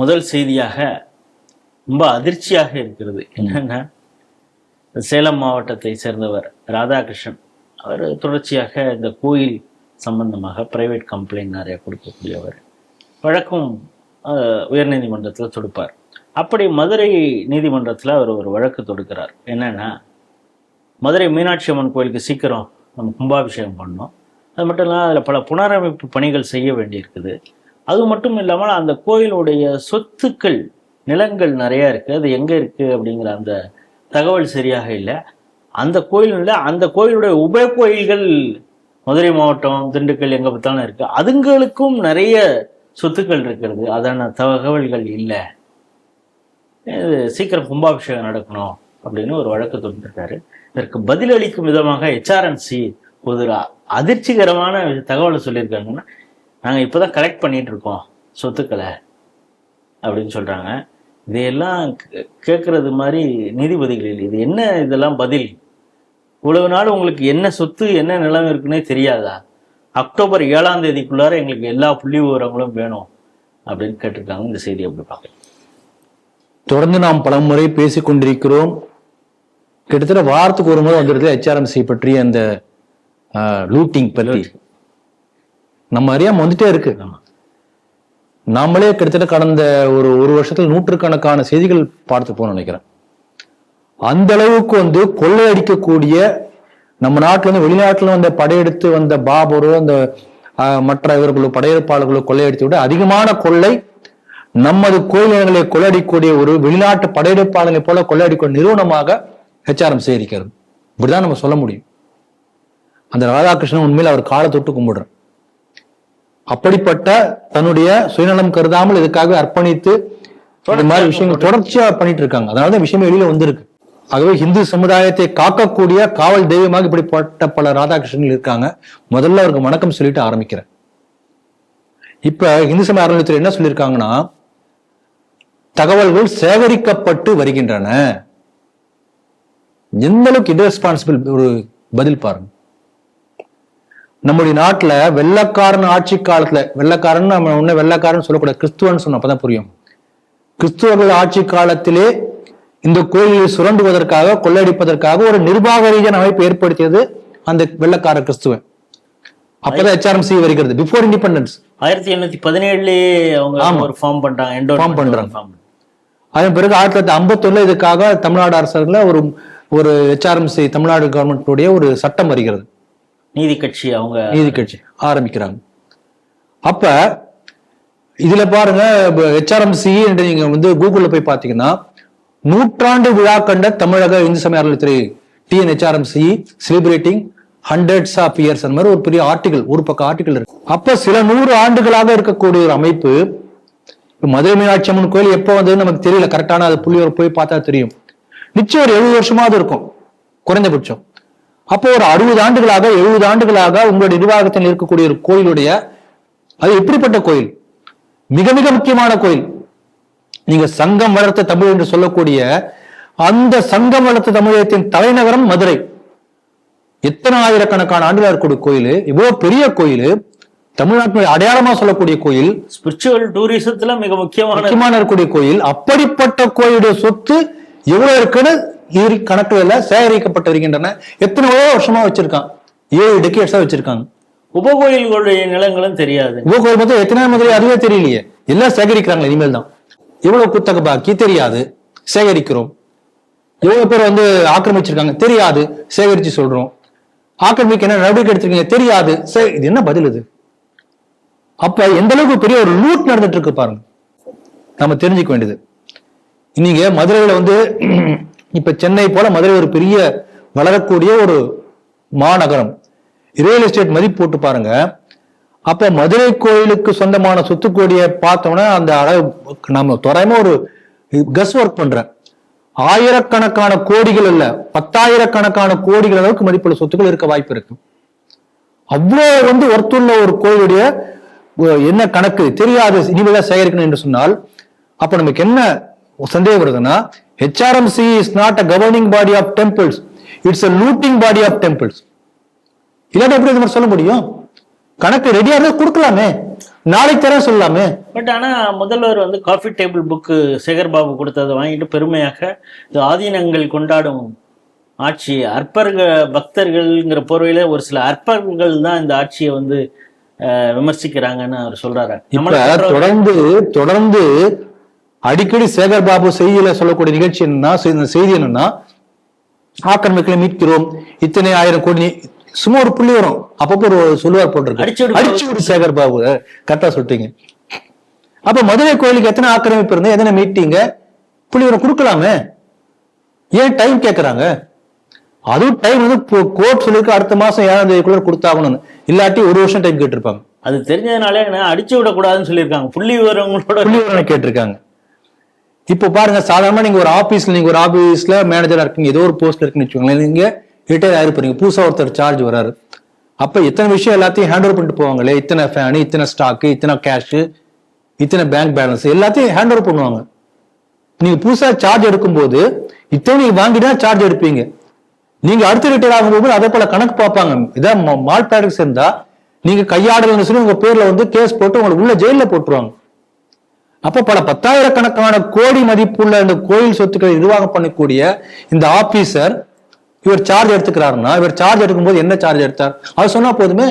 முதல் செய்தியாக ரொம்ப அதிர்ச்சியாக இருக்கிறது. என்னன்னா சேலம் மாவட்டத்தை சேர்ந்தவர் ராதாகிருஷ்ணன். அவர் தொடர்ச்சியாக இந்த கோயில் சம்பந்தமாக பிரைவேட் கம்ப்ளைண்ட் நிறைய கொடுக்கக்கூடியவர். வழக்கும் உயர்நீதிமன்றத்தில் தொடுப்பார். அப்படி மதுரை நீதிமன்றத்தில் அவர் ஒரு வழக்கு தொடுக்கிறார். என்னன்னா மதுரை மீனாட்சி அம்மன் கோயிலுக்கு சீக்கிரம் நம்ம கும்பாபிஷேகம் பண்ணோம் அது மட்டும் இல்லாமல் அதில் பல புனரமைப்பு பணிகள் செய்ய வேண்டியிருக்குது. அது மட்டும் இல்லாமல் அந்த கோயிலுடைய சொத்துக்கள் நிலங்கள் நிறைய இருக்குது அது எங்கே இருக்குது அப்படிங்கிற அந்த தகவல் சரியாக இல்லை. அந்த கோயில் இல்லை. அந்த கோயிலுடைய உப கோயில்கள் மதுரை மாவட்டம் திண்டுக்கல் எங்கே பார்த்தாலும் இருக்குது அதுங்களுக்கும் நிறைய சொத்துக்கள் இருக்கிறது. அதான தகவல்கள் இல்லை. இது சீக்கிரம் கும்பாபிஷேகம் நடக்கணும் அப்படின்னு ஒரு வழக்கு தொடுத்திருக்காரு. இதற்கு பதிலளிக்கும் விதமாக ஹெச்ஆர்என்சி ஒரு அ- அதிர்ச்சிகரமான தகவலை சொல்லியிருக்காங்கன்னா நாங்கள் இப்போதான் கலெக்ட் பண்ணிட்டு இருக்கோம் சொத்துக்களை அப்படின்னு சொல்றாங்க. இதையெல்லாம் கேட்கறது மாதிரி நீதிபதிகள். இது என்ன இதெல்லாம் பதில்? இவ்வளவு நாள் உங்களுக்கு என்ன சொத்து என்ன நிலம் இருக்குன்னே தெரியாதா? அக்டோபர் ஏழாம் தேதிக்குள்ளார எங்களுக்கு எல்லா புள்ளி விவரங்களும் வேணும் அப்படின்னு கேட்டிருக்காங்க. இந்த செய்தி அப்படி பார்க்கலாம்? தொடர்ந்து நாம் பலமுறை பேசிக் கொண்டிருக்கிறோம். கிட்டத்தட்ட வாரத்துக்கு ஒரு முறை வந்துடுது ஹெச்ஆர்எம்சி பற்றிய அந்த லூட்டிங் பற்றி. நம்ம அறியாம வந்துட்டே இருக்கு. நாமளே கிட்டத்தட்ட கடந்த ஒரு ஒரு வருஷத்துல நூற்றுக்கணக்கான செய்திகள் பார்த்து போன நினைக்கிறேன். அந்த அளவுக்கு வந்து கொள்ளையடிக்கக்கூடிய நம்ம நாட்டுல இருந்து வெளிநாட்டுல வந்த படையெடுத்து வந்த பாபரோ அந்த மற்ற இவர்களோ படையெடுப்பாளர்களோ கொள்ளையடித்து விட அதிகமான கொள்ளை நமது கோயில் நிலங்களை கொள்ளையடிக்கக்கூடிய ஒரு வெளிநாட்டு படையெடுப்பாளர்களை போல கொள்ளையடிக்கூடிய நிறுவனமாக ஹெச்ஆர்எம் இருக்கிறது இப்படிதான் நம்ம சொல்ல முடியும். அந்த ராதாகிருஷ்ணன் உண்மையில் அவர் காலை தொட்டு கும்பிடுறேன் அப்படிப்பட்ட தன்னுடைய சுயநலம் கருதாமல் இதுக்காக அர்ப்பணித்து இந்த மாதிரி விஷயங்கள் தொடர்ச்சியா பண்ணிட்டு இருக்காங்க அதனாலதான் விஷயமே வெளியில வந்திருக்கு. ஆகவே இந்து சமுதாயத்தை காக்கக்கூடிய காவல் தெய்வமாக இப்படிப்பட்ட பல ராதாகிருஷ்ணர்கள் இருக்காங்க. முதல்ல அவருக்கு வணக்கம் சொல்லிட்டு ஆரம்பிக்கிறேன். இப்ப இந்து சமய அறநிலையத்துறை என்ன சொல்லியிருக்காங்கன்னா தகவல்கள் சேகரிக்கப்பட்டு வருகின்றன. எந்த அளவுக்கு irresponsible ஒரு பதில் பாருங்க. நம்முடைய நாட்டுல வெள்ளக்காரன் ஆட்சி காலத்துல வெள்ளக்காரன் நம்ம ஒண்ணு வெள்ளக்காரன் சொல்லக்கூடாது கிறிஸ்துவன்னு சொன்ன அப்பதான் புரியும். கிறிஸ்துவர்கள் ஆட்சி காலத்திலே இந்த கோயிலை சுரண்டுவதற்காக கொள்ளையடிப்பதற்காக ஒரு நிர்வாக ரீதியான அமைப்பு ஏற்படுத்தியது அந்த வெள்ளக்கார கிறிஸ்துவன். அப்பதான் ஹெச்ஆர்எம்சி வருகிறது பிஃபோர் இண்டிபெண்டன்ஸ் ஆயிரத்தி எண்ணூத்தி பதினேழுலயே அவங்க. ஒரு ஃபார்ம் பண்றாங்க. ஃபார்ம் அதன் பிறகு ஆயிரத்தி தொள்ளாயிரத்தி ஐம்பத்தொன்னுல இதுக்காக தமிழ்நாடு அரசுல ஒரு ஒரு ஹெச்ஆர்எம்சி தமிழ்நாடு கவர்மெண்ட்டுடைய ஒரு சட்டம் வருகிறது. நீதி கட்சி அவங்க நீதி கட்சி ஆரம்பிக்கிறாங்க. அப்ப இதுல பாருங்க ஹெச்ஆர்எம்சி என்று நீங்க வந்து கூகுள்ல போய் பாத்தீங்கன்னா நூற்றாண்டு விழா கண்ட தமிழக இந்து சமய அறநிலையத்துறை TN HRMC celebrating hundreds of years அந்த மாதிரி ஒரு பெரிய ஆர்டிகல் ஒரு பக்கம் ஆர்டிகல் இருக்கு. அப்ப சில நூறு ஆண்டுகளாக இருக்கக்கூடிய ஒரு அமைப்பு மதுரை மீனாட்சி அம்மன் கோயில் எப்போ வந்ததுன்னு நமக்கு தெரியல. கரெக்டான அது புள்ளியோர் போய் பார்த்தா தெரியும். நிச்சயம் ஒரு எழுபது வருஷமாவது இருக்கும். குறைந்தபட்சம். அப்போ ஒரு அறுபது ஆண்டுகளாக எழுபது ஆண்டுகளாக உங்களுடைய நிர்வாகத்தில் இருக்கக்கூடிய ஒரு கோயிலுடைய அது எப்படிப்பட்ட கோயில்? மிக மிக முக்கியமான கோயில். நீங்க சங்கம் வளர்த்த தமிழ் என்று சொல்லக்கூடிய அந்த சங்கம் வளர்த்த தமிழகத்தின் தலைநகரம் மதுரை. எத்தனை ஆயிரக்கணக்கான ஆண்டுகளா இருக்கக்கூடிய கோயில் இவ்வளவு பெரிய கோயில் தமிழ்நாட்டின் அடையாளமா சொல்லக்கூடிய கோயில் ஸ்பிரிச்சுவல் டூரிசத்துல மிக முக்கியமான முக்கியமான இருக்கக்கூடிய கோயில் அப்படிப்பட்ட கோயிலுடைய சொத்து எவ்வளவு இருக்குன்னு இரு கணக்குல சேகரிக்கப்பட்டு வருகின்றன. எத்தனையோ வருஷமா வச்சிருக்கான். ஏழு டெக்கேட்ஸா வச்சிருக்காங்க. உபகோயில்களுடைய நிலங்களும் தெரியாது. உப கோயில் மொத்தம் எத்தனை முதலே அதுவே தெரியலையே. எல்லாம் சேகரிக்கிறாங்க இனிமேல் தான். எவ்வளவு குத்தக பாக்கி தெரியாது. சேகரிக்கிறோம். எவ்வளவு பேர் வந்து ஆக்கிரமிச்சிருக்காங்க? தெரியாது. சேகரிச்சு சொல்றோம். ஆக்கிரமிக்க என்ன நடவடிக்கை எடுத்திருக்கீங்க? தெரியாது. சே- இது என்ன பதில் இது? அப்ப எந்த அளவுக்கு பெரிய ஒரு லூட் நடந்துட்டு இருக்கு பாருங்க. நம்ம தெரிஞ்சுக்க வேண்டியது. நீங்க மதுரையில வந்து இப்ப சென்னை போல மதுரை ஒரு பெரிய வளரக்கூடிய ஒரு மாநகரம். ரியல் எஸ்டேட் மதிப்பு போட்டு பாருங்க. அப்ப மதுரை கோயிலுக்கு சொந்தமான சொத்துக்கோடியை பார்த்தோம்னா அந்த அளவு நம்ம தோராயமா ஒரு கஸ் ஒர்க் பண்றேன். ஆயிரக்கணக்கான கோடிகள் இல்ல பத்தாயிரக்கணக்கான கோடிகள் அளவுக்கு மதிப்புள்ள சொத்துக்கள் இருக்க வாய்ப்பு இருக்கு. அவ்வளோ வந்து ஒருத்துள்ள ஒரு கோயிலுடைய என்ன கணக்கு தெரியாது இனிமேதான் சேகரிக்கணும் என்று சொன்னால் அப்ப நமக்கு என்ன சந்தேகம் வருதுன்னா HRMC is not a governing body of temples it's a looting body of temples இல்லாட்டி எப்படி இது மாதிரி சொல்ல முடியும்? கணக்கு ரெடியா இருந்தா கொடுக்கலாமே. நாளைக்கு தரேன் சொல்லலாமே. பட் ஆனா முதல்வர் வந்து coffee table book Sekar Babu கொடுத்ததை வாங்கிட்டு பெருமையாக இது ஆதீனங்கள் கொண்டாடும் ஆட்சி அற்பர்கள் பக்தர்கள்ங்கிற போர்வையில ஒரு சில அற்பர்கள் தான் இந்த ஆட்சியை வந்து விமர்சிக்கிறாங்கன்னு அவர் சொல்றாரு. தொடர்ந்து தொடர்ந்து அடிக்கடி சேகர் பாபு செய்தியில சொல்லக்கூடிய நிகழ்ச்சி என்னன்னா செய்தி என்னன்னா ஆக்கிரமிப்புகளை மீட்கிறோம். இத்தனை ஆயிரம் கோடி சும்மா ஒரு புள்ளி வரும். அப்பப்போ ஒரு சொல்லுவார் போட்டிருக்கு. அடிச்சு விடு. சேகர் பாபு. கரெக்டா சொல்லிட்டீங்க. அப்ப மதுரை கோயிலுக்கு எத்தனை ஆக்கிரமிப்பு இருந்தா எத்தனை மீட்டிங்க? புள்ளி வரும். கொடுக்கலாமே. ஏன் டைம் கேக்குறாங்க? அதுவும் டைம் வந்து கோர்ட் சொல்லிருக்கு அடுத்த மாசம் ஏழாம் தேதிக்குள்ள கொடுத்தாகணும்னு. இல்லாட்டி ஒரு வருஷம் டைம் கேட்டிருப்பாங்க. அது தெரிஞ்சதுனாலே என்ன அடிச்சு விடக்கூடாதுன்னு சொல்லியிருக்காங்க. புள்ளி விவரங்களோட புள்ளி விவரம் கேட்டிருக்காங்க. இப்போ பாருங்க சாதாரணமா நீங்க ஒரு ஆபீஸ்ல நீங்க ஒரு ஆபீஸ்ல மேனேஜரா இருக்கீங்க ஏதோ ஒரு போஸ்ட் இருக்குன்னு வச்சுக்கோங்களேன் நீங்க ரிட்டையர் ஆயிருப்பீங்க புதுசா ஒருத்தர் சார்ஜ் வராரு அப்ப இத்தனை விஷயம் எல்லாத்தையும் ஹேண்ட் ஓவர் பண்ணிட்டு போவாங்களே இத்தனை ஃபேனு இத்தனை ஸ்டாக்கு இத்தனை கேஷு இத்தனை பேங்க் பேலன்ஸ் எல்லாத்தையும் ஹேண்ட் ஓவர் பண்ணுவாங்க. நீங்க புதுசா சார்ஜ் எடுக்கும்போது இத்தனை நீங்க வாங்கிட்டா சார்ஜ் எடுப்பீங்க. நீங்க அடுத்த ரிட்டையர் ஆகும்போது அதே போல கணக்கு பார்ப்பாங்க. இதான் மால் ப்ராடக்ட்ஸ் இருந்தா நீங்க கையாடலன்னு சொல்லி உங்க பேர்ல வந்து கேஸ் போட்டு உங்களை உள்ள ஜெயில போட்டுருவாங்க. அப்ப பல பத்தாயிரக்கணக்கான கோடி மதிப்புள்ள இந்த கோயில் சொத்துக்களை நிர்வாகம் பண்ணக்கூடிய இந்த ஆபீசர் இவர் சார்ஜ் எடுத்துக்கிறாருன்னா இவர் சார்ஜ் எடுக்கும்போது என்ன சார்ஜ் எடுத்தார்? அவர் சொன்னா போதுமே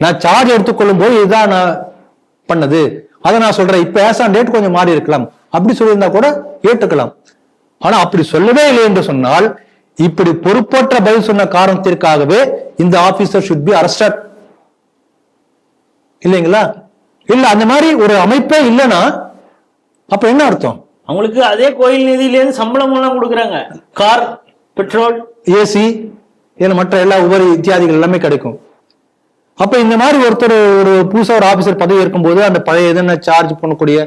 நான் சார்ஜ் எடுத்துக்கொள்ளும் போது இதுதான் நான் பண்ணது. அதை நான் சொல்றேன். இப்ப ஏசான் டேட் கொஞ்சம் மாறி இருக்கலாம். அப்படி சொல்லியிருந்தா கூட ஏற்றுக்கலாம் ஆனா அப்படி சொல்லவே இல்லை என்று சொன்னால் இப்படி பொறுப்பற்ற பதில் சொன்ன காரணத்திற்காகவே இந்த ஆபீசர் ஷுட் பி அரஸ்டட் இல்லைங்களா? இல்ல அந்த மாதிரி ஒரு அமைப்பே இல்லைன்னா அப்ப என்ன அர்த்தம்? அவங்களுக்கு அதே கோயில் நிதியிலேருந்து சம்பளம் எல்லாம் கொடுக்குறாங்க. Car petrol. ஏசி இதுல மற்ற எல்லா உபரி இத்தியாதிகள் எல்லாமே கிடைக்கும். அப்ப இந்த மாதிரி ஒருத்தர் ஒரு புதுசா ஒரு ஆபீசர் பதவி இருக்கும்போது அந்த பழைய எதனா சார்ஜ் பண்ணக்கூடிய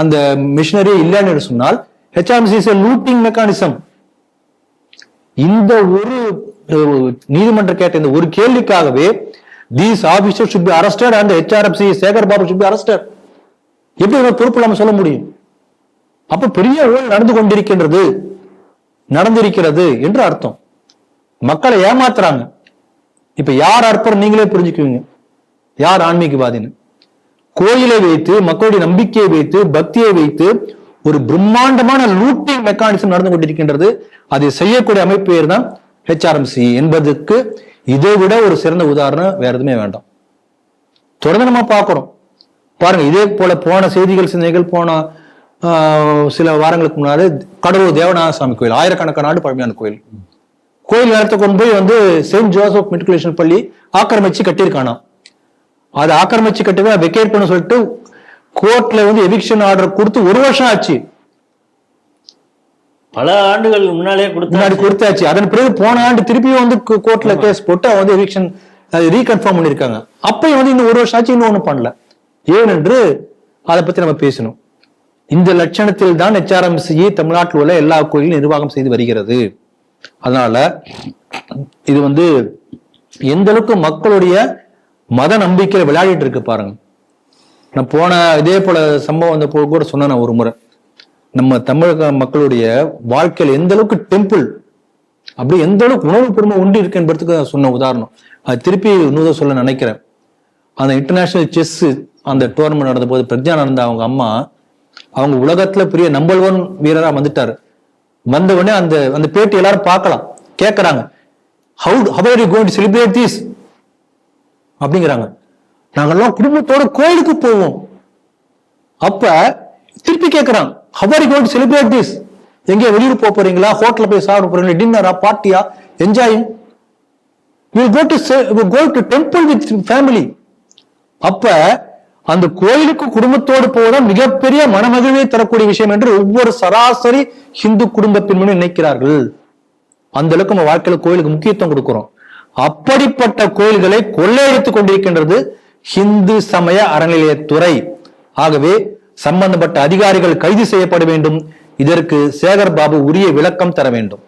அந்த மிஷினரி இல்லைன்னு சொன்னால் ஹெச்ஆர்எம்சி லூட்டிங் மெக்கானிசம் இந்த ஒரு நீதிமன்றம் கேட்ட இந்த ஒரு கேள்விக்காகவே these officer should be arrested and HRFC Sekar Babu should be arrested எப்படி பொறுப்பு நம்ம சொல்ல முடியும்? அப்ப பெரிய ஊழல் நடந்து கொண்டிருக்கின்றது. நடந்திருக்கிறது என்று அர்த்தம். மக்களை ஏமாத்துறாங்க. இப்ப யார் அற்பர் நீங்களே புரிஞ்சுக்குவீங்க. யார் ஆன்மீகவாதின்னு? கோயிலை வைத்து மக்களுடைய நம்பிக்கையை வைத்து பக்தியை வைத்து ஒரு பிரம்மாண்டமான லூட்டிங் மெக்கானிசம் நடந்து கொண்டிருக்கின்றது. அதை செய்யக்கூடிய அமைப்பு பேர் தான் ஹெச்ஆர்எம்சி என்பதற்கு இதை விட ஒரு சிறந்த உதாரணம் வேற எதுவுமே வேண்டாம். தொடர்ந்து நம்ம பார்க்கிறோம் பாருங்க இதே போல போன செய்திகள் சிந்தனைகள் போன சில வாரங்களுக்கு முன்னாடி கடலூர் தேவநாத சாமி கோயில் ஆயிரக்கணக்கான ஆண்டு பழமையான கோயில். கோயில் நேரத்தை கொண்டு போய் வந்து செயின்ட் ஜோசப் மெட்ரிகுலேஷன் பள்ளி ஆக்கிரமிச்சு கட்டியிருக்கானா அதை ஆக்கிரமிச்சு கட்டுவேன் வெக்கேட் பண்ண சொல்லிட்டு கோர்ட்ல வந்து எவிக்ஷன் ஆர்டர் கொடுத்து ஒரு வருஷம் ஆச்சு. பல ஆண்டுகள் முன்னாலே முன்னாடி கொடுத்தாச்சு. அதன் பிறகு போன ஆண்டு திருப்பியும் வந்து கோர்ட்ல கேஸ் போட்டு அவன் வந்து எவிக்ஷன் ரீகன்ஃபார்ம் பண்ணிருக்காங்க அப்பயும் வந்து இன்னும் ஒரு வருஷம் ஆச்சு இன்னும் ஒண்ணும் பண்ணல. ஏனென்று அதை பத்தி நம்ம பேசணும். இந்த லட்சணத்தில் தான் ஹெச்ஆர்எம்சியை தமிழ்நாட்டில் உள்ள எல்லா கோயிலும் நிர்வாகம் செய்து வருகிறது. அதனால இது வந்து எந்த அளவுக்கு மக்களுடைய மத நம்பிக்கையில விளையாடிட்டு இருக்கு பாருங்க. நான் போன இதே போல சம்பவம் வந்த போது கூட சொன்னேன் நான் ஒரு முறை. நம்ம தமிழக மக்களுடைய வாழ்க்கையில எந்த அளவுக்கு டெம்பிள் அப்படி எந்த அளவுக்கு உணவு பெருமை உண்டு இருக்கு என்பதுக்கு சொன்ன உதாரணம். அது திருப்பி இன்னும் சொல்ல நினைக்கிறேன். அந்த இன்டர்நேஷனல் செஸ் அந்த டோர்னமெண்ட் நடந்த போது நடந்த அவங்க அம்மா அவங்க உலகத்துல பெரிய நம்பர் ஒன் வீரரா வந்துட்டாரு. வந்த உடனே அந்த அந்த பேட்டி எல்லாரும் பார்க்கலாம். கேட்கறாங்க how how are you going to celebrate this அப்படிங்கிறாங்க. நாங்கெல்லாம் குடும்பத்தோட கோயிலுக்கு போவோம். அப்ப திருப்பி கேட்கறாங்க ஹவர் ஆர் செலிப்ரேட் திஸ் எங்கேயா வெளியூர் போக போறீங்களா? ஹோட்டல்ல போய் சாப்பிட போறீங்களா? டின்னரா பார்ட்டியா enjoying you go to go to temple with family அப்ப அந்த கோயிலுக்கு குடும்பத்தோடு போவதுதான் மிகப்பெரிய மனமகிழ்வை தரக்கூடிய விஷயம் என்று ஒவ்வொரு சராசரி ஹிந்து குடும்ப பெண்மணி நினைக்கிறார்கள். அந்த அளவுக்கு நம்ம வாழ்க்கையில கோயிலுக்கு முக்கியத்துவம் கொடுக்கிறோம். அப்படிப்பட்ட கோயில்களை கொள்ளையடித்துக் கொண்டிருக்கின்றது ஹிந்து சமய அறநிலையத்துறை ஆகவே சம்பந்தப்பட்ட அதிகாரிகள் கைது செய்யப்பட வேண்டும். இதற்கு சேகர் பாபு உரிய விளக்கம் தர வேண்டும்.